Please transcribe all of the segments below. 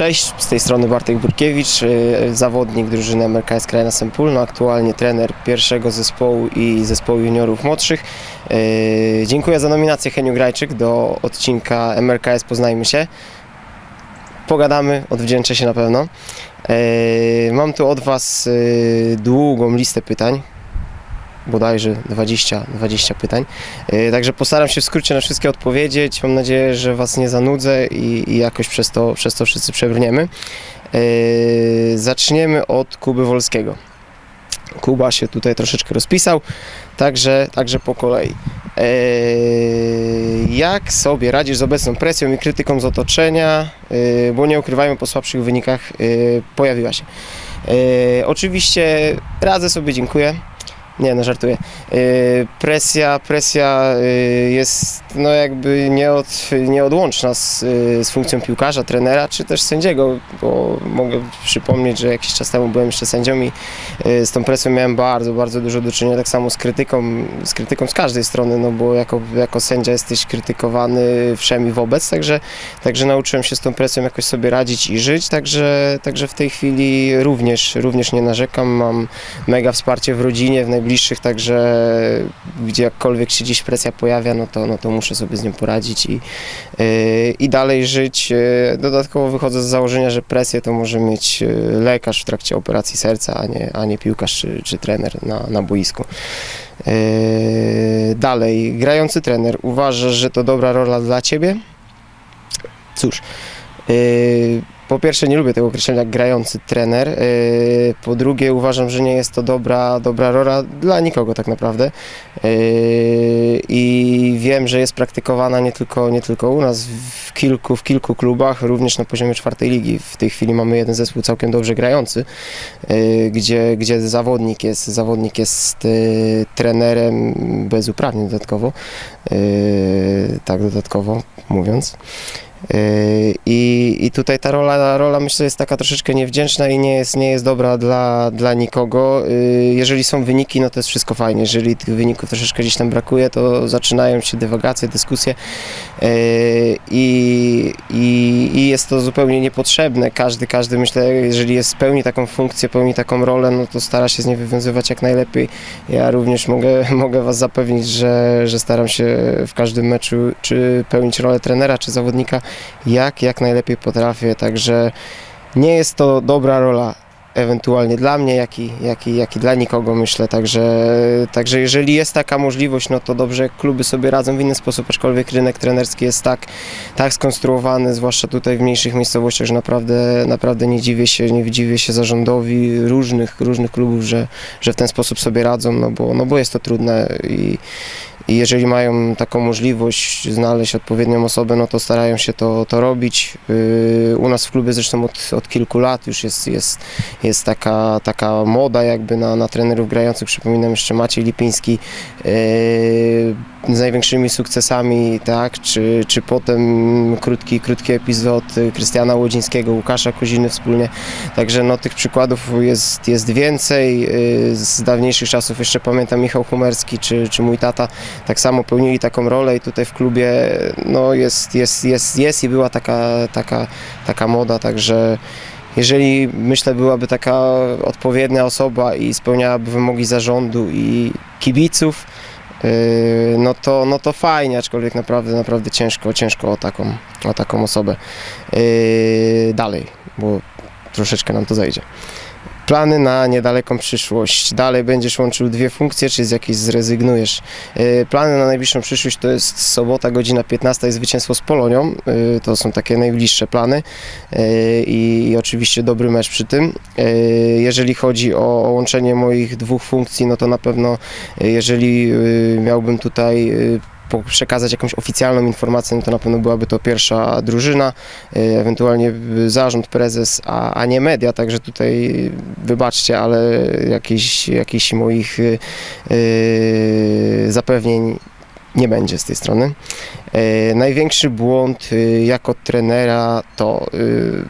Cześć, z tej strony Bartek Burkiewicz, y, zawodnik drużyny MRKS Krajna Sempul, no aktualnie trener pierwszego zespołu i zespołu juniorów młodszych. Y, Dziękuję za nominację Heniu Grajczyk do odcinka MRKS Poznajmy się. Pogadamy, odwdzięczę się na pewno. Y, Mam tu od Was y, długą listę pytań, bodajże 20, 20 pytań. Yy, Także postaram się w skrócie na wszystkie odpowiedzieć. Mam nadzieję, że Was nie zanudzę i, i jakoś przez to, przez to wszyscy przebrniemy. Yy, Zaczniemy od Kuby Wolskiego. Kuba się tutaj troszeczkę rozpisał, także, także po kolei. Yy, Jak sobie radzisz z obecną presją i krytyką z otoczenia, bo nie ukrywajmy, po słabszych wynikach pojawiła się. Oczywiście radzę sobie, dziękuję. Nie, no żartuję. Yy, presja, presja yy, jest no jakby nieod, nieodłączna z, yy, z funkcją piłkarza, trenera czy też sędziego, bo mogę przypomnieć, że jakiś czas temu byłem jeszcze sędzią i z tą presją miałem bardzo, bardzo dużo do czynienia, tak samo z krytyką, z krytyką z każdej strony, no bo jako, jako sędzia jesteś krytykowany wszem i wobec, także, także nauczyłem się z tą presją jakoś sobie radzić i żyć, także, także w tej chwili również, również nie narzekam, mam mega wsparcie w rodzinie, w najbliższych, także gdzie jakkolwiek się dziś presja pojawia, no to, no to muszę sobie z nią poradzić i, yy, i dalej żyć. Yy, Dodatkowo wychodzę z założenia, że presję to może mieć yy, lekarz w trakcie operacji serca, a nie, a nie piłkarz czy, czy trener na, na boisku. Dalej, grający trener, uważasz, że to dobra rola dla ciebie? Cóż, yy, po pierwsze nie lubię tego określenia grający trener, yy, po drugie uważam, że nie jest to dobra, dobra rola dla nikogo tak naprawdę yy, i wiem, że jest praktykowana nie tylko, nie tylko u nas, w kilku, w kilku klubach, również na poziomie czwartej ligi. W tej chwili mamy jeden zespół całkiem dobrze grający, yy, gdzie, gdzie zawodnik jest, zawodnik jest trenerem bez uprawnień dodatkowo, tak dodatkowo mówiąc. Yy, I, I tutaj ta rola, rola myślę jest taka troszeczkę niewdzięczna i nie jest, nie jest dobra dla, dla nikogo. Yy, Jeżeli są wyniki, no to jest wszystko fajnie. Jeżeli tych wyników troszeczkę gdzieś tam brakuje, to zaczynają się dywagacje, dyskusje yy, i, i, i jest to zupełnie niepotrzebne. Każdy, każdy myślę, jeżeli jest pełni taką funkcję, pełni taką rolę, no to stara się z niej wywiązywać jak najlepiej. Ja również mogę, mogę Was zapewnić, że, że staram się w każdym meczu czy pełnić rolę trenera, czy zawodnika jak, jak najlepiej potrafię, także nie jest to dobra rola ewentualnie dla mnie, jak i, jak i, jak i dla nikogo myślę, także, także jeżeli jest taka możliwość, no to dobrze kluby sobie radzą w inny sposób, aczkolwiek rynek trenerski jest tak, tak skonstruowany, zwłaszcza tutaj w mniejszych miejscowościach, że naprawdę, naprawdę nie dziwię się, nie dziwię się zarządowi różnych, różnych klubów, że, że w ten sposób sobie radzą, no bo, no bo jest to trudne i, i jeżeli mają taką możliwość znaleźć odpowiednią osobę, no to starają się to, to robić. Yy, U nas w klubie zresztą od, od kilku lat już jest, jest, jest taka, taka moda jakby na, na trenerów grających. Przypominam jeszcze Maciej Lipiński yy, z największymi sukcesami, tak, czy, czy potem krótki, krótki epizod y, Krystiana Łodzińskiego, Łukasza Koziny wspólnie. Także no, tych przykładów jest, jest więcej. Yy, Z dawniejszych czasów jeszcze pamiętam Michał Humerski czy, czy mój tata tak samo pełnili taką rolę i tutaj w klubie no, jest, jest, jest, jest i była taka, taka, taka moda, także jeżeli myślę byłaby taka odpowiednia osoba i spełniałaby wymogi zarządu i kibiców, no to, no to fajnie, aczkolwiek naprawdę, naprawdę ciężko, ciężko o taką, o taką osobę. Yy, dalej, bo troszeczkę nam to zajdzie. Plany na niedaleką przyszłość. Dalej będziesz łączył dwie funkcje, czy z jakiejś zrezygnujesz? Yy, Plany na najbliższą przyszłość to jest sobota, godzina 15 i zwycięstwo z Polonią. Yy, To są takie najbliższe plany yy, i, i oczywiście dobry mecz przy tym. Jeżeli chodzi o, łączenie moich dwóch funkcji, no to na pewno jeżeli miałbym tutaj przekazać jakąś oficjalną informację, no to na pewno byłaby to pierwsza drużyna, y, ewentualnie zarząd, prezes, a, a nie media, także tutaj wybaczcie, ale jakichś, jakichś moich y, y, zapewnień nie będzie z tej strony. Y, największy błąd y, jako trenera to y,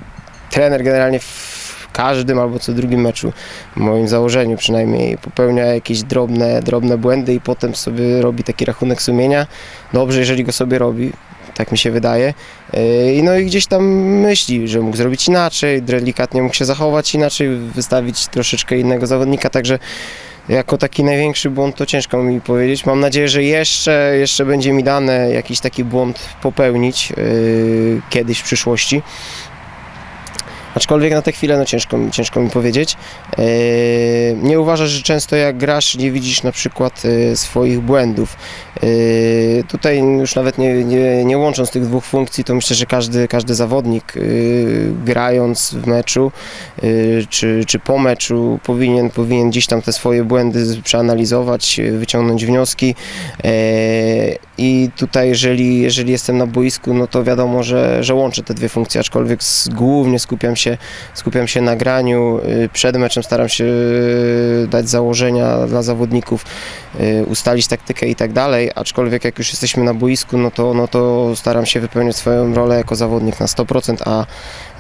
trener generalnie w każdym albo co drugim meczu, w moim założeniu przynajmniej, popełnia jakieś drobne, drobne błędy i potem sobie robi taki rachunek sumienia. Dobrze, jeżeli go sobie robi, tak mi się wydaje. Yy, No i gdzieś tam myśli, że mógł zrobić inaczej, delikatnie mógł się zachować inaczej, wystawić troszeczkę innego zawodnika, także jako taki największy błąd to ciężko mi powiedzieć. Mam nadzieję, że jeszcze, jeszcze będzie mi dane jakiś taki błąd popełnić yy, kiedyś w przyszłości. Aczkolwiek na tę chwilę no ciężko, ciężko mi powiedzieć. Yy, Nie uważasz, że często jak grasz nie widzisz na przykład yy, swoich błędów. Yy, Tutaj już nawet nie, nie, nie łącząc tych dwóch funkcji, to myślę, że każdy, każdy zawodnik yy, grając w meczu yy, czy, czy po meczu powinien, powinien gdzieś tam te swoje błędy z- przeanalizować, wyciągnąć wnioski. Yy, I tutaj, jeżeli, jeżeli jestem na boisku, no to wiadomo, że, że łączę te dwie funkcje, aczkolwiek s- głównie skupiam się, skupiam się na graniu. Yy, Przed meczem staram się yy, dać założenia dla zawodników, yy, ustalić taktykę i tak dalej, aczkolwiek jak już jesteśmy na boisku, no to, no to staram się wypełniać swoją rolę jako zawodnik na 100%, a,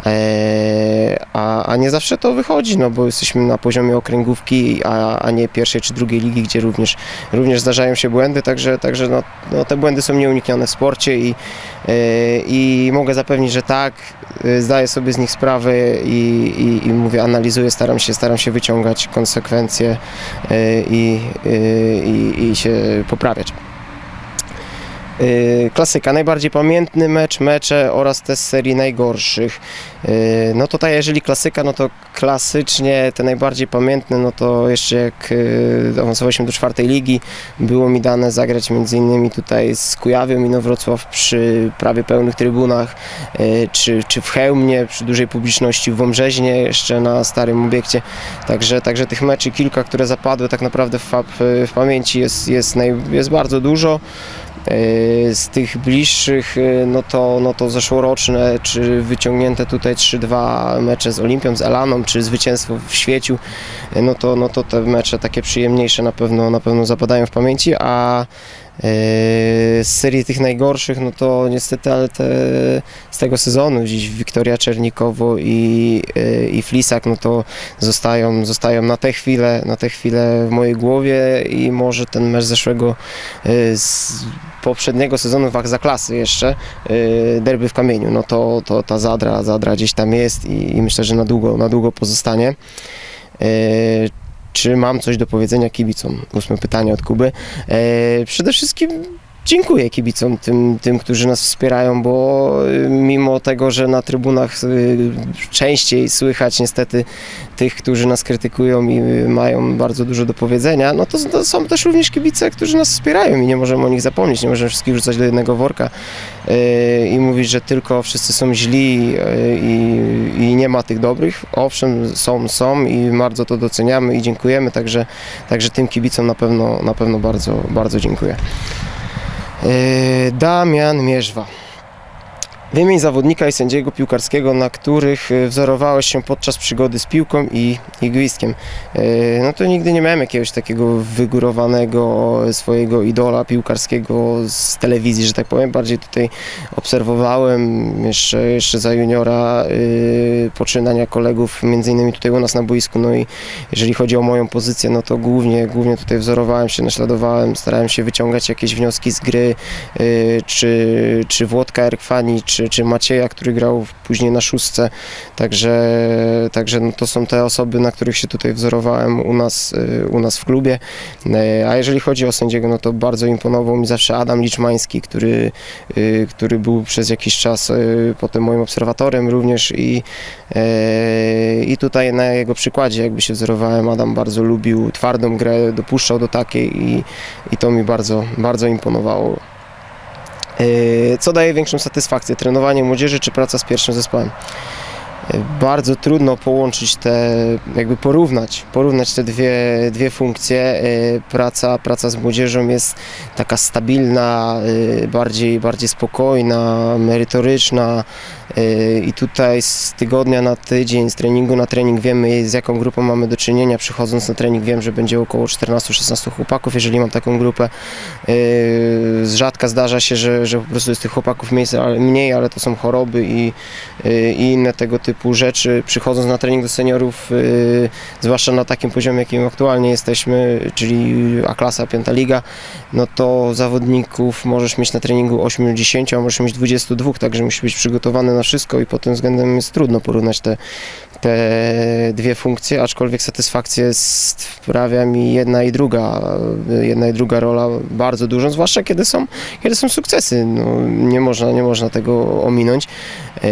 e, a, a nie zawsze to wychodzi, no bo jesteśmy na poziomie okręgówki, a, a nie pierwszej czy drugiej ligi, gdzie również, również zdarzają się błędy, także, także no, no te błędy są nieuniknione w sporcie i, e, i mogę zapewnić, że tak, e, zdaję sobie z nich sprawę i, i, i mówię, analizuję, staram się, staram się wyciągać konsekwencje e, i, e, i, i się poprawiać. Yy, Klasyka, najbardziej pamiętny mecz, mecze oraz te z serii najgorszych. Yy, No to tak, jeżeli klasyka, no to klasycznie te najbardziej pamiętne, no to jeszcze jak yy, awansowaliśmy do czwartej ligi, było mi dane zagrać między innymi tutaj z Kujawią Inowrocław przy prawie pełnych trybunach, czy, czy w Chełmie, przy dużej publiczności w Wąbrzeźnie, jeszcze na starym obiekcie. Także, także tych meczy kilka, które zapadły tak naprawdę w, w pamięci jest, jest, naj, jest bardzo dużo. Yy, Z tych bliższych, yy, no to, no to zeszłoroczne, czy wyciągnięte tutaj 3-2 mecze z Olimpią, z Elaną, czy zwycięstwo w Świeciu, yy, no to, no to te mecze takie przyjemniejsze na pewno, na pewno zapadają w pamięci, a z serii tych najgorszych, no to niestety, ale te, z tego sezonu dziś Wiktoria Czernikowo i, yy, i Flisak, no to zostają, zostają na tę chwilę, na tę chwilę w mojej głowie i może ten mecz zeszłego yy, z poprzedniego sezonu w za klasy jeszcze yy, derby w kamieniu, no to, to ta zadra, zadra gdzieś tam jest i, i myślę, że na długo, na długo pozostanie. Czy mam coś do powiedzenia kibicom? Ósme pytanie od Kuby. Yy, przede wszystkim dziękuję kibicom, tym, tym, którzy nas wspierają, bo yy, mimo tego, że na trybunach yy, częściej słychać niestety tych, którzy nas krytykują i yy, mają bardzo dużo do powiedzenia, no to, to są też również kibice, którzy nas wspierają i nie możemy o nich zapomnieć, nie możemy wszystkich wrzucać do jednego worka i mówić, że tylko wszyscy są źli i, i nie ma tych dobrych. Owszem, są, są i bardzo to doceniamy i dziękujemy, także, także tym kibicom na pewno, na pewno bardzo, bardzo dziękuję. Yy, Damian Mierzwa. Wymień zawodnika i sędziego piłkarskiego, na których y, wzorowałeś się podczas przygody z piłką i, i gwizdkiem. Yy, No to nigdy nie miałem jakiegoś takiego wygórowanego swojego idola piłkarskiego z telewizji, że tak powiem. Bardziej tutaj obserwowałem jeszcze, jeszcze za juniora yy, poczynania kolegów, między innymi tutaj u nas na boisku. No i jeżeli chodzi o moją pozycję, no to głównie, głównie tutaj wzorowałem się, naśladowałem, starałem się wyciągać jakieś wnioski z gry, czy, czy Włodka Erkwani, czy, czy Macieja, który grał później na szóstce. Także, także no to są te osoby, na których się tutaj wzorowałem u nas, yy, u nas w klubie. Yy, A jeżeli chodzi o sędziego, no to bardzo imponował mi zawsze Adam Liczmański, który, yy, który był przez jakiś czas yy, potem moim obserwatorem również i, yy, i tutaj na jego przykładzie jakby się wzorowałem. Adam bardzo lubił twardą grę, dopuszczał do takiej i, i to mi bardzo, bardzo imponowało. Yy, Co daje większą satysfakcję? Trenowanie młodzieży czy praca z pierwszym zespołem? Bardzo trudno połączyć te, jakby porównać, porównać te dwie, dwie funkcje. Yy, Praca, praca z młodzieżą jest taka stabilna, yy, bardziej, bardziej spokojna, merytoryczna yy, i tutaj z tygodnia na tydzień, z treningu na trening wiemy z jaką grupą mamy do czynienia. Przychodząc na trening wiem, że będzie około 14-16 chłopaków, jeżeli mam taką grupę. Z rzadka zdarza się, że, że po prostu jest tych chłopaków mniej, ale, to są choroby i, i inne tego typu typu rzeczy, przychodząc na trening do seniorów, y, zwłaszcza na takim poziomie, jakim aktualnie jesteśmy, czyli A-klasa, piąta liga, no to zawodników możesz mieć na treningu 8-10, a możesz mieć 22, także musisz być przygotowany na wszystko i pod tym względem jest trudno porównać te, te dwie funkcje, aczkolwiek satysfakcję sprawia mi jedna i druga, jedna i druga rola bardzo dużą, zwłaszcza kiedy są, kiedy są sukcesy, no, nie, można, nie można tego ominąć. E,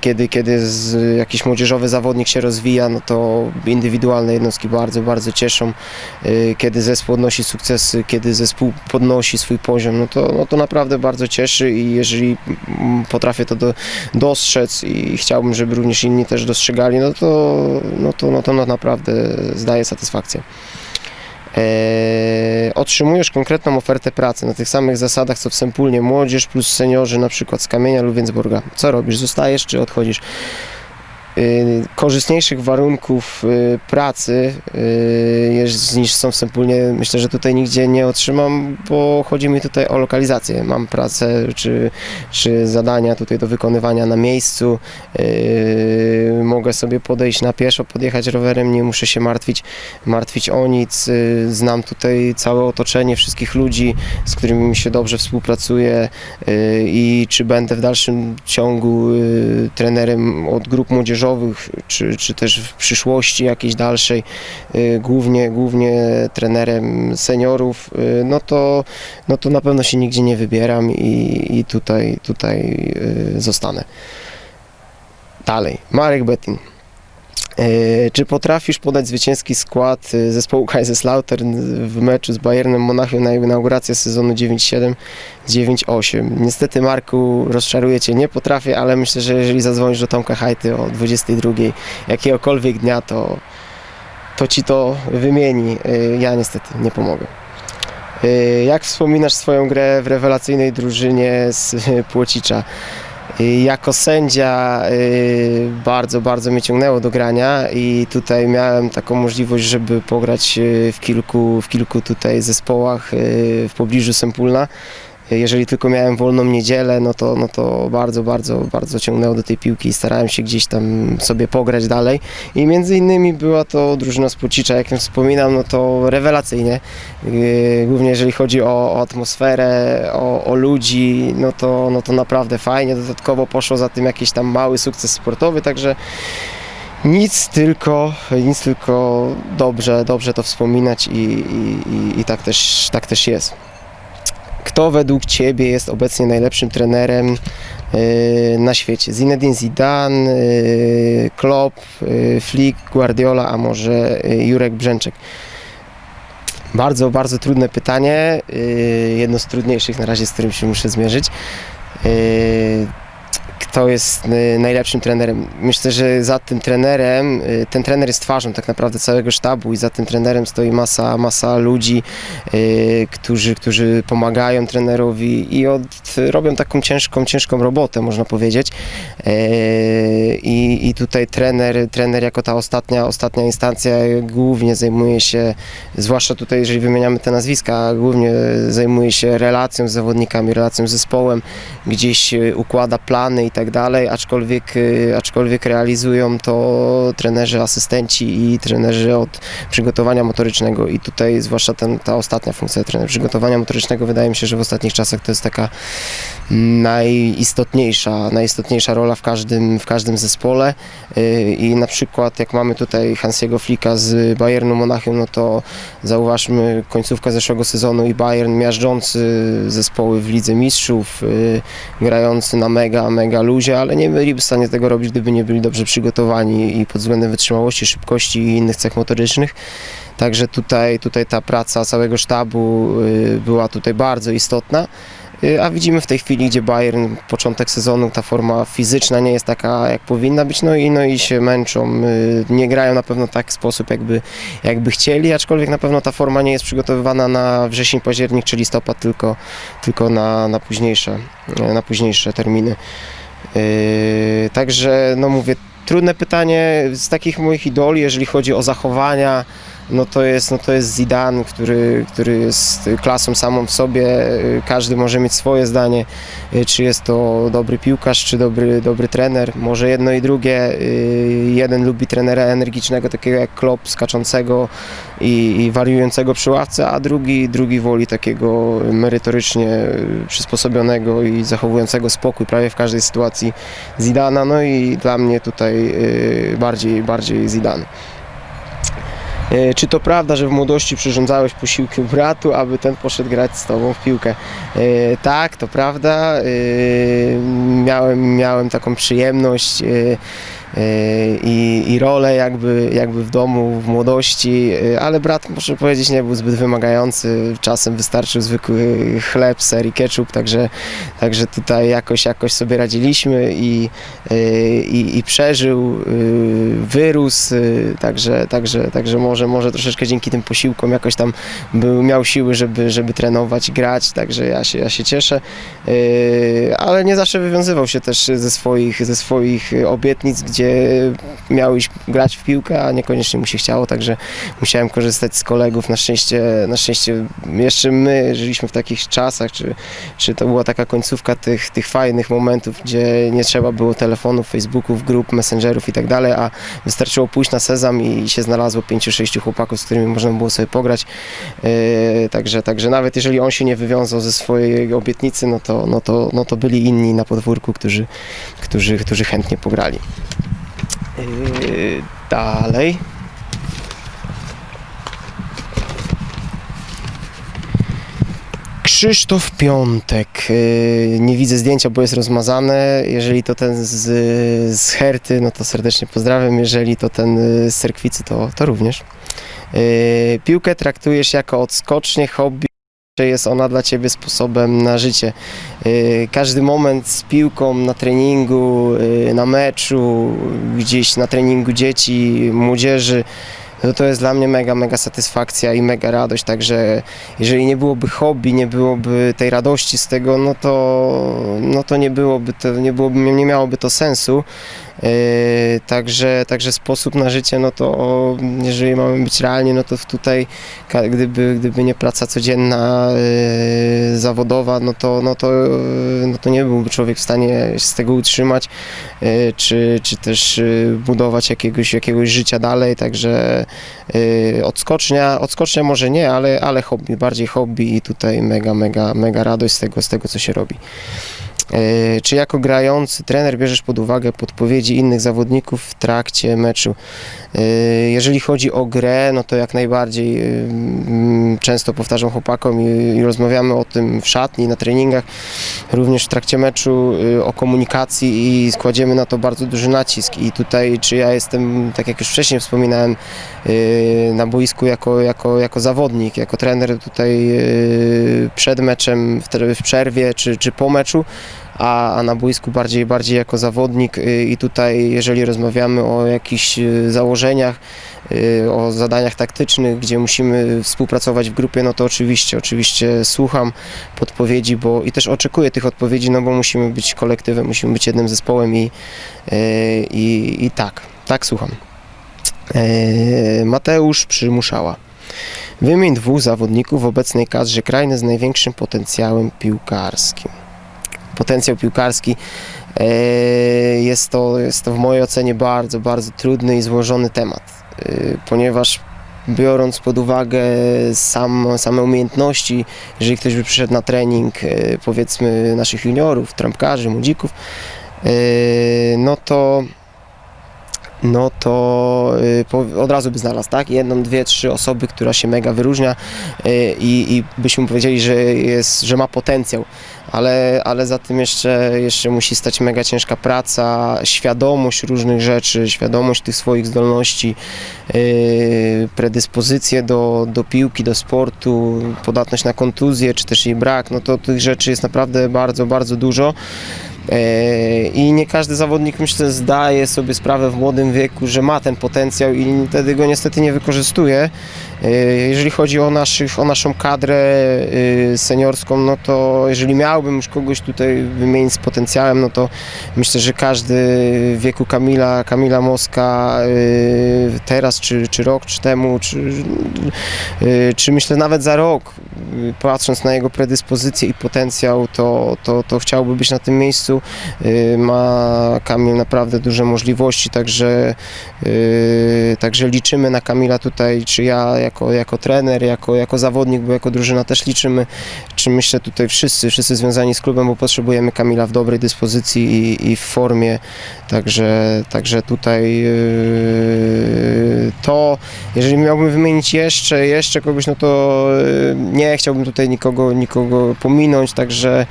Kiedy, kiedy z, jakiś młodzieżowy zawodnik się rozwija, no to indywidualne jednostki bardzo, bardzo cieszą. E, Kiedy zespół odnosi sukcesy, kiedy zespół podnosi swój poziom, no to, no to naprawdę bardzo cieszy i jeżeli potrafię to do, dostrzec i chciałbym, żeby również inni też dostrzegali, no to, no to, no to naprawdę zdaje satysfakcję. Eee, otrzymujesz konkretną ofertę pracy na tych samych zasadach co w Sempulnie, młodzież plus seniorzy na przykład z Kamienia lub Więcborga. Co robisz? Zostajesz czy odchodzisz? Eee, korzystniejszych warunków y, pracy y, niż są w Sempulnie myślę, że tutaj nigdzie nie otrzymam, bo chodzi mi tutaj o lokalizację. Mam pracę czy, czy zadania tutaj do wykonywania na miejscu. Mogę sobie podejść na pieszo, podjechać rowerem, nie muszę się martwić, martwić o nic. Znam tutaj całe otoczenie, wszystkich ludzi, z którymi mi się dobrze współpracuje i czy będę w dalszym ciągu trenerem od grup młodzieżowych, czy, czy też w przyszłości jakiejś dalszej, yy, głównie, głównie trenerem seniorów, yy, no, to, no to na pewno się nigdzie nie wybieram i, i tutaj, tutaj yy, zostanę. Dalej, Marek Betin. E, Czy potrafisz podać zwycięski skład e, zespołu Kaiserslautern w meczu z Bayernem Monachium na inaugurację sezonu 9-7, 9-8? Niestety Marku, rozczaruję Cię, nie potrafię, ale myślę, że jeżeli zadzwonisz do Tomka Hajty o 22 jakiegokolwiek dnia, to, to Ci to wymieni. E, Ja niestety nie pomogę. Jak wspominasz swoją grę w rewelacyjnej drużynie z Płocicza? Jako sędzia y, bardzo, bardzo mnie ciągnęło do grania i tutaj miałem taką możliwość, żeby pograć y, w kilku, w kilku tutaj zespołach y, w pobliżu Sempulna. Jeżeli tylko miałem wolną niedzielę, no to, no to bardzo, bardzo, bardzo ciągnęło do tej piłki i starałem się gdzieś tam sobie pograć dalej. I między innymi była to drużyna z Płocicza, jak wspominam, no to rewelacyjnie. Yy, Głównie jeżeli chodzi o, o atmosferę, o, o ludzi, no to, no to naprawdę fajnie. Dodatkowo poszło za tym jakiś tam mały sukces sportowy, także nic tylko, nic tylko dobrze, dobrze to wspominać i, i, i, i tak, też, tak też jest. Kto według Ciebie jest obecnie najlepszym trenerem yy, na świecie? Zinedine Zidane, yy, Klopp, yy, Flick, Guardiola, a może yy, Jurek Brzęczek? Bardzo, bardzo trudne pytanie. yy, Jedno z trudniejszych na razie, z którym się muszę zmierzyć. Yy, Kto jest yy, najlepszym trenerem? Myślę, że za tym trenerem, yy, ten trener jest twarzą tak naprawdę całego sztabu i za tym trenerem stoi masa, masa ludzi, yy, którzy, którzy pomagają trenerowi i od, robią taką ciężką, ciężką robotę, można powiedzieć. I, I tutaj trener, trener jako ta ostatnia, ostatnia instancja głównie zajmuje się zwłaszcza tutaj, jeżeli wymieniamy te nazwiska, głównie zajmuje się relacją z zawodnikami, relacją z zespołem, gdzieś układa plany i tak dalej, aczkolwiek, e, aczkolwiek realizują to trenerzy, asystenci i trenerzy od przygotowania motorycznego. I tutaj zwłaszcza ten, ta ostatnia funkcja trenera przygotowania motorycznego wydaje mi się, że w ostatnich czasach to jest taka najistotniejsza, najistotniejsza rola w każdym, w każdym zespole Yy, i na przykład jak mamy tutaj Hansiego Flika z Bayernu Monachium, no to zauważmy końcówka zeszłego sezonu i Bayern miażdżący zespoły w Lidze Mistrzów, yy, grający na mega, mega luzie, ale nie byliby w stanie tego robić, gdyby nie byli dobrze przygotowani i pod względem wytrzymałości, szybkości i innych cech motorycznych. Także tutaj, tutaj ta praca całego sztabu yy, była tutaj bardzo istotna. Y, A widzimy w tej chwili, gdzie Bayern, początek sezonu, ta forma fizyczna nie jest taka, jak powinna być, no i, no i się męczą. y, Nie grają na pewno tak sposób, jakby, jakby chcieli, aczkolwiek na pewno ta forma nie jest przygotowywana na wrzesień, październik czy listopad, tylko, tylko na, na, późniejsze, y, na późniejsze terminy. Y, Także, no mówię, trudne pytanie z takich moich idoli, jeżeli chodzi o zachowania, no to jest, no to jest Zidane, który, który jest klasą samą w sobie. Każdy może mieć swoje zdanie, y, czy jest to dobry piłkarz, czy dobry, dobry trener. Może jedno i drugie. Y, Jeden lubi trenera energicznego, takiego jak Klopp, skaczącego i, i wariującego przy ławce, a drugi, drugi woli takiego merytorycznie przysposobionego i zachowującego spokój prawie w każdej sytuacji Zidana. No i dla mnie tutaj y, bardziej, bardziej Zidane. E, Czy to prawda, że w młodości przyrządzałeś posiłki bratu, aby ten poszedł grać z tobą w piłkę? E, Tak, to prawda. E, Miałem, miałem taką przyjemność i, i rolę jakby, jakby w domu, w młodości, e, ale brat, muszę powiedzieć, nie był zbyt wymagający. Czasem wystarczył zwykły chleb, ser i ketchup, także, także tutaj jakoś, jakoś sobie radziliśmy i, e, i, i przeżył, wyrósł, także, także, także może, może troszeczkę dzięki tym posiłkom jakoś tam był, miał siły, żeby, żeby trenować, grać, także ja się, ja się cieszę, ale nie zawsze wywiązywał się też ze swoich, ze swoich obietnic, gdzie miał iść grać w piłkę, a niekoniecznie mu się chciało, także musiałem korzystać z kolegów, na szczęście, na szczęście jeszcze my żyliśmy w takich czasach, czy, czy to była taka końcówka tych, tych fajnych momentów, gdzie nie trzeba było telefonów, Facebooków, grup, messengerów i tak dalej, a wystarczyło pójść na sezam i się znalazło pięciu, sześciu chłopaków, z którymi można było sobie pograć. Yy, także, także nawet jeżeli on się nie wywiązał ze swojej obietnicy, no to, no to, no to byli inni na podwórku, którzy, którzy, którzy chętnie pograli. Yy, dalej. Krzysztof Piątek. Yy, Nie widzę zdjęcia, bo jest rozmazane. Jeżeli to ten z, z Herty, no to serdecznie pozdrawiam. Jeżeli to ten y, z Serkwicy, to, to również. Yy, Piłkę traktujesz jako odskocznie, hobby, czy jest ona dla Ciebie sposobem na życie. Yy, Każdy moment z piłką na treningu, yy, na meczu, gdzieś na treningu dzieci, młodzieży, no to jest dla mnie mega, mega satysfakcja i mega radość, także jeżeli nie byłoby hobby, nie byłoby tej radości z tego, no to, no to nie byłoby to, nie, byłoby, nie miałoby to sensu. Yy, także, także sposób na życie, no to jeżeli mamy być realnie, no to tutaj gdyby, gdyby nie praca codzienna, yy, zawodowa, no to, no, to, yy, no to nie byłby człowiek w stanie się z tego utrzymać, czy, czy też budować jakiegoś, jakiegoś życia dalej, także odskocznia, odskocznia może nie, ale, ale hobby, bardziej hobby i tutaj mega, mega, mega radość z tego, z tego co się robi. E, Czy jako grający trener bierzesz pod uwagę podpowiedzi innych zawodników w trakcie meczu? E, Jeżeli chodzi o grę, no to jak najbardziej e, mm, często powtarzam chłopakom i, rozmawiamy o tym w szatni, na treningach, również w trakcie meczu e, o komunikacji i kładziemy na to bardzo duży nacisk. I tutaj, czy ja jestem, tak jak już wcześniej wspominałem, na boisku jako, jako, jako zawodnik, jako trener tutaj przed meczem, w przerwie czy, czy po meczu, a, a na boisku bardziej, bardziej jako zawodnik y, i tutaj jeżeli rozmawiamy o jakichś y, założeniach, y, o zadaniach taktycznych, gdzie musimy współpracować w grupie, no to oczywiście, oczywiście słucham podpowiedzi, bo i też oczekuję tych odpowiedzi, no bo musimy być kolektywem, musimy być jednym zespołem i, i, i tak, tak słucham. E, Mateusz Przymuszała. Wymień dwóch zawodników w obecnej kadrze krajny z największym potencjałem piłkarskim. Potencjał piłkarski. E, jest to, jest to w mojej ocenie bardzo, bardzo trudny i złożony temat, e, ponieważ biorąc pod uwagę sam, same umiejętności, jeżeli ktoś by przyszedł na trening e, powiedzmy naszych juniorów, trampkarzy, młodzików, no to no to y, od razu by znalazł, tak? Jedną, dwie, trzy osoby, która się mega wyróżnia y, i, i byśmy powiedzieli, że, jest, że ma potencjał, ale, ale za tym jeszcze, jeszcze musi stać mega ciężka praca, świadomość różnych rzeczy, świadomość tych swoich zdolności, y, predyspozycje do, do piłki, do sportu, podatność na kontuzję, czy też jej brak, no to tych rzeczy jest naprawdę bardzo, bardzo dużo. E, I nie każdy zawodnik myślę zdaje sobie sprawę w młodym wieku, że ma ten potencjał i wtedy go niestety nie wykorzystuje. E, Jeżeli chodzi o, naszych, o naszą kadrę y, seniorską, no to jeżeli miał miałbym już kogoś tutaj wymienić z potencjałem, no to myślę, że każdy w wieku Kamila, Kamila Moska y, teraz, czy, czy rok, czy temu, czy, czy myślę nawet za rok, patrząc na jego predyspozycje i potencjał, to, to, to chciałby być na tym miejscu. Ma Kamil naprawdę duże możliwości, także, także liczymy na Kamila tutaj, czy ja jako, jako trener, jako, jako zawodnik, bo jako drużyna też liczymy, czy myślę tutaj wszyscy, wszyscy związani z klubem, bo potrzebujemy Kamila w dobrej dyspozycji i, i w formie, także, także tutaj yy, to, jeżeli miałbym wymienić jeszcze, jeszcze kogoś, no to yy, nie chciałbym tutaj nikogo, nikogo pominąć, także,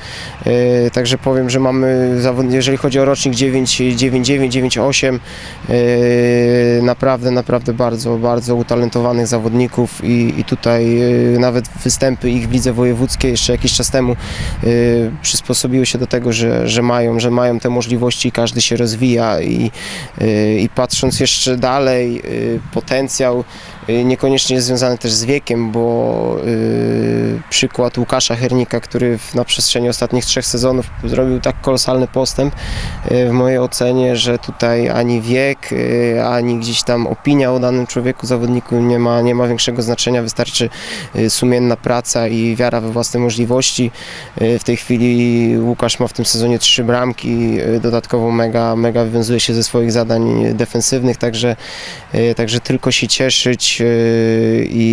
yy, także powiem, że mamy jeżeli chodzi o rocznik 9, 9, 9, 9, 8, yy, naprawdę, naprawdę bardzo, bardzo utalentowanych zawodników i, i tutaj yy, nawet występy ich w lidze wojewódzkiej jeszcze jakiś czas temu yy, przysposobiły się do tego, że, że, mają, że mają te możliwości i każdy się rozwija i, i patrząc jeszcze dalej, yy, potencjał niekoniecznie jest związany też z wiekiem, bo yy, przykład Łukasza Hernika, który w, na przestrzeni ostatnich trzech sezonów zrobił tak kolosalny postęp yy, w mojej ocenie, że tutaj ani wiek, ani gdzieś tam opinia o danym człowieku, zawodniku nie ma, nie ma większego znaczenia, wystarczy sumienna praca i wiara we własne możliwości. W tej chwili Łukasz ma w tym sezonie trzy bramki, dodatkowo mega, mega wywiązuje się ze swoich zadań defensywnych, także, także tylko się cieszyć yy, i,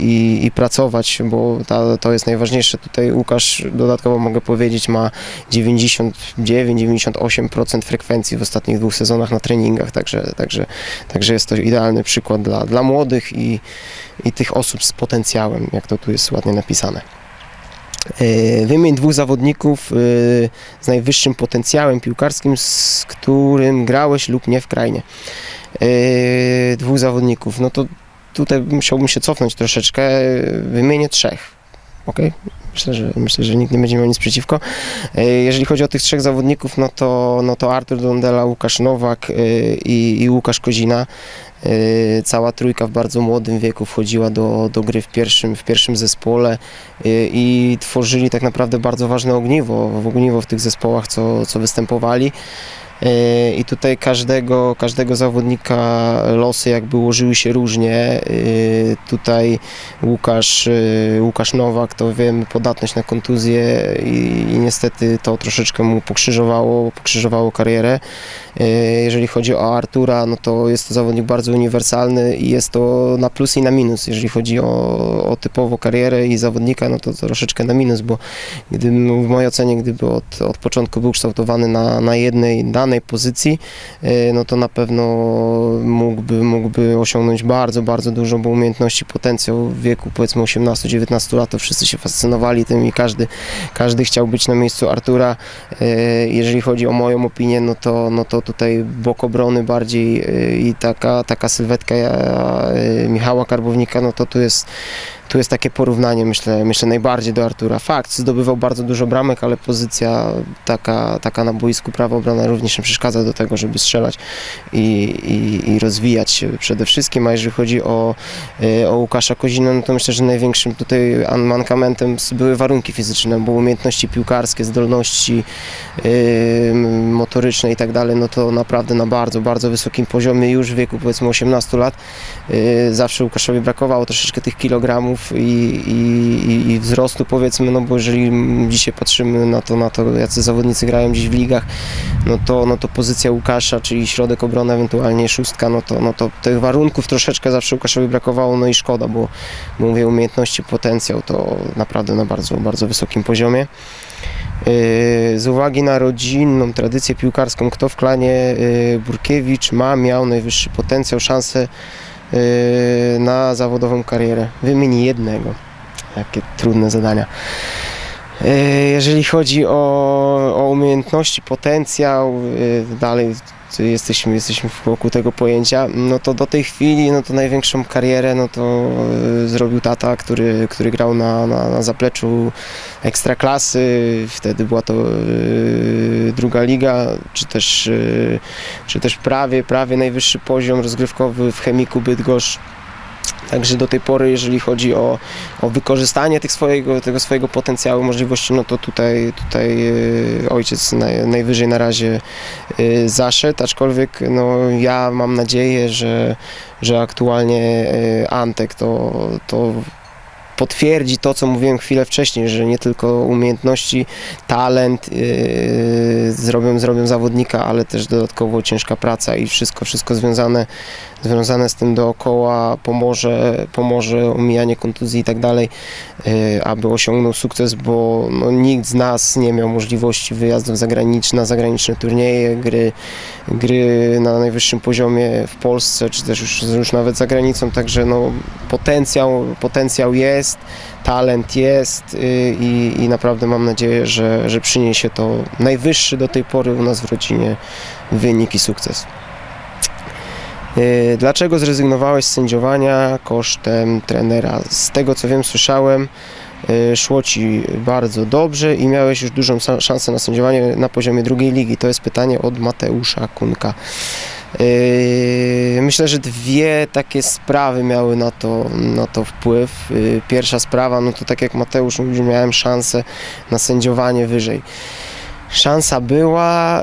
i, i, pracować, bo ta, to jest najważniejsze. Tutaj Łukasz, dodatkowo mogę powiedzieć, ma 99-98% frekwencji w ostatnich dwóch sezonach na treningach, także, także, także jest to idealny przykład dla, dla młodych i, i tych osób z potencjałem, jak to tu jest ładnie napisane. Yy, Wymień dwóch zawodników yy, z najwyższym potencjałem piłkarskim, z którym grałeś lub nie w krainie. Dwóch zawodników, no to tutaj musiałbym się cofnąć troszeczkę, wymienię trzech. Ok? Myślę, że, myślę, że nikt nie będzie miał nic przeciwko. Yy, Jeżeli chodzi o tych trzech zawodników, no to, no to Artur Dondela, Łukasz Nowak yy, i, i Łukasz Kozina. Yy, Cała trójka w bardzo młodym wieku wchodziła do, do gry w pierwszym, w pierwszym zespole i tworzyli tak naprawdę bardzo ważne ogniwo, w ogniwo w tych zespołach, co, co występowali. Yy, I tutaj każdego, każdego zawodnika losy jakby ułożyły się różnie. Yy, Tutaj Łukasz, yy, Łukasz Nowak, to wiem, podatność na kontuzję i, i niestety to troszeczkę mu pokrzyżowało, pokrzyżowało karierę. Jeżeli chodzi o Artura, no to jest to zawodnik bardzo uniwersalny i jest to na plus i na minus. Jeżeli chodzi o, o typowo karierę i zawodnika, no to troszeczkę na minus, bo gdybym, w mojej ocenie, gdyby od, od początku był kształtowany na, na jednej pozycji, e, no to na pewno mógłby, mógłby osiągnąć bardzo, bardzo dużo, bo umiejętności, potencjał w wieku powiedzmy 18-19 lat, to wszyscy się fascynowali tym i każdy, każdy chciał być na miejscu Artura. E, Jeżeli chodzi o moją opinię, no to, no to tutaj bok obrony bardziej e, i taka, taka sylwetka Michała Karbownika, no to tu jest tu jest takie porównanie, myślę, myślę najbardziej do Artura. Fakt, zdobywał bardzo dużo bramek, ale pozycja taka, taka na boisku prawa obrona również nie przeszkadza do tego, żeby strzelać i, i, i rozwijać się przede wszystkim. A jeżeli chodzi o, e, o Łukasza Kozina, no to myślę, że największym tutaj an- mankamentem były warunki fizyczne, bo umiejętności piłkarskie, zdolności e, motoryczne i tak dalej, no to naprawdę na bardzo, bardzo wysokim poziomie już w wieku powiedzmy 18 lat. E, Zawsze Łukaszowi brakowało troszeczkę tych kilogramów i, i, i- wzrostu powiedzmy, no bo jeżeli dzisiaj patrzymy na to, na to, jacy zawodnicy grają dziś w ligach, no to, no to pozycja Łukasza, czyli środek obrony, ewentualnie szóstka, no to, no to tych warunków troszeczkę zawsze Łukaszowi brakowało, no i szkoda, bo, bo mówię, umiejętności, potencjał to naprawdę na bardzo, bardzo wysokim poziomie. Yy, Z uwagi na rodzinną tradycję piłkarską, kto w klanie yy, Burkiewicz ma, miał najwyższy potencjał, szansę na zawodową karierę? Wymień jednego. Jakie trudne zadania. Yy, Jeżeli chodzi o, o umiejętności, potencjał, yy, dalej jesteśmy, jesteśmy wokół tego pojęcia, no to do tej chwili, no to największą karierę, no to yy, zrobił tata, który, który grał na, na, na zapleczu ekstraklasy, wtedy była to druga liga, czy też, czy też prawie, prawie najwyższy poziom rozgrywkowy w Chemiku Bydgoszcz. Także do tej pory, jeżeli chodzi o, o wykorzystanie tych swojego, tego swojego potencjału, możliwości, no to tutaj, tutaj y, ojciec naj, najwyżej na razie y, zaszedł, aczkolwiek no, ja mam nadzieję, że, że aktualnie y, Antek to, to potwierdzi to, co mówiłem chwilę wcześniej, że nie tylko umiejętności, talent yy, zrobią, zrobią zawodnika, ale też dodatkowo ciężka praca i wszystko, wszystko związane, związane z tym dookoła pomoże, pomoże omijanie kontuzji i tak dalej, yy, aby osiągnął sukces, bo no, nikt z nas nie miał możliwości wyjazdów zagranicznych, na zagraniczne turnieje, gry, gry na najwyższym poziomie w Polsce, czy też już, już nawet za granicą, także no, potencjał, potencjał jest, talent jest y, i, i naprawdę mam nadzieję, że, że przyniesie to najwyższy do tej pory u nas w rodzinie wynik i sukces. Y, Dlaczego zrezygnowałeś z sędziowania kosztem trenera? Z tego co wiem, słyszałem, y, szło ci bardzo dobrze i miałeś już dużą szansę na sędziowanie na poziomie drugiej ligi. To jest pytanie od Mateusza Kunka. Yy, Myślę, że dwie takie sprawy miały na to, na to wpływ. Pierwsza sprawa, no to tak jak Mateusz mówił, miałem szansę na sędziowanie wyżej. Szansa była,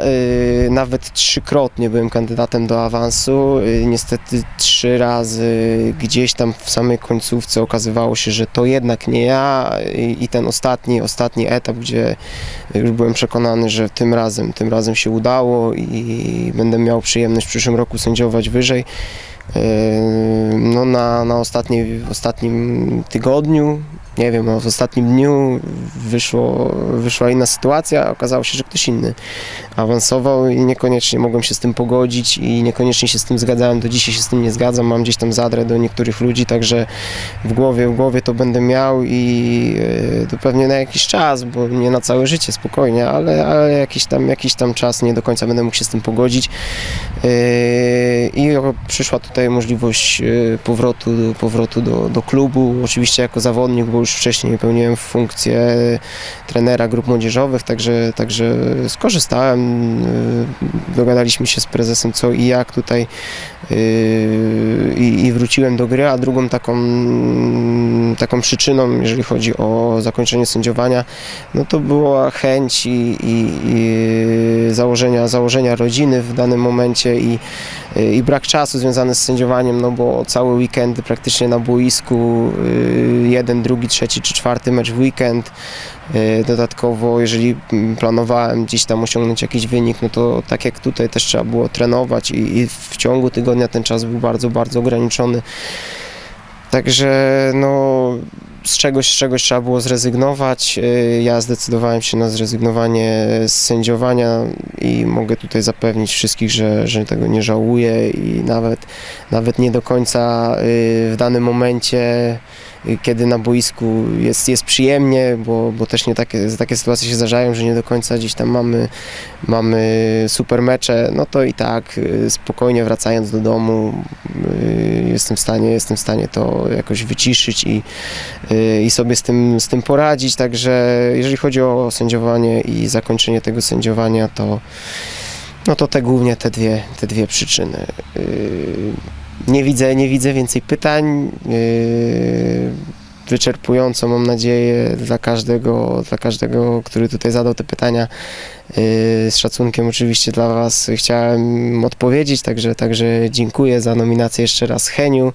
yy, nawet trzykrotnie byłem kandydatem do awansu. Yy, niestety trzy razy gdzieś tam w samej końcówce okazywało się, że to jednak nie ja i, i ten ostatni, ostatni etap, gdzie już byłem przekonany, że tym razem, tym razem się udało i będę miał przyjemność w przyszłym roku sędziować wyżej. Yy, No na, na ostatniej, ostatnim tygodniu, nie wiem, no w ostatnim dniu wyszło, wyszła inna sytuacja, okazało się, że ktoś inny awansował i niekoniecznie mogłem się z tym pogodzić i niekoniecznie się z tym zgadzałem, do dzisiaj się z tym nie zgadzam, mam gdzieś tam zadrę do niektórych ludzi, także w głowie, w głowie to będę miał i yy, to pewnie na jakiś czas, bo nie na całe życie, spokojnie, ale, ale jakiś, tam, jakiś tam czas nie do końca będę mógł się z tym pogodzić. Yy, i przyszła tutaj możliwość yy, powrotu, powrotu do, do klubu, oczywiście jako zawodnik, bo już wcześniej pełniłem funkcję trenera grup młodzieżowych, także, także skorzystałem, yy, dogadaliśmy się z prezesem co i jak tutaj yy, i, i wróciłem do gry, a drugą taką, taką przyczyną, jeżeli chodzi o zakończenie sędziowania, no to była chęć i, i, i założenia, założenia rodziny w danym momencie i, i brak czasu związany z sędziowaniem, no bo całe weekendy praktycznie na boisku, yy, jeden, drugi, trzeci czy czwarty mecz w weekend. Yy, Dodatkowo, jeżeli planowałem gdzieś tam osiągnąć jakiś wynik, no to tak jak tutaj też trzeba było trenować i, i w ciągu tygodnia ten czas był bardzo, bardzo ograniczony. Także no, z czegoś, z czegoś trzeba było zrezygnować. Yy, Ja zdecydowałem się na zrezygnowanie z sędziowania i mogę tutaj zapewnić wszystkich, że, że tego nie żałuję i nawet, nawet nie do końca yy, w danym momencie, yy, kiedy na boisku jest, jest przyjemnie, bo, bo też nie takie, takie sytuacje się zdarzają, że nie do końca gdzieś tam mamy, mamy super mecze, no to i tak spokojnie wracając do domu jestem w stanie, jestem w stanie to jakoś wyciszyć i, yy, i sobie z tym, z tym poradzić. Także jeżeli chodzi o sędziowanie i zakończenie tego sędziowania, to no to te głównie te dwie, te dwie przyczyny. Yy, Nie widzę, nie widzę więcej pytań. Wyczerpująco mam nadzieję dla każdego, dla każdego, który tutaj zadał te pytania. Yy, Z szacunkiem oczywiście dla Was chciałem odpowiedzieć, także, także dziękuję za nominację jeszcze raz Heniu,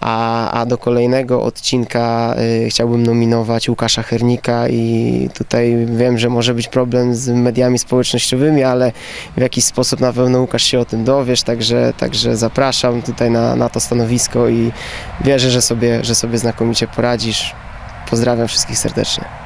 a, a do kolejnego odcinka y, chciałbym nominować Łukasza Hernika i tutaj wiem, że może być problem z mediami społecznościowymi, ale w jakiś sposób na pewno Łukasz się o tym dowiesz, także, także zapraszam tutaj na, na to stanowisko i wierzę, że sobie, że sobie znakomicie poradzisz. Pozdrawiam wszystkich serdecznie.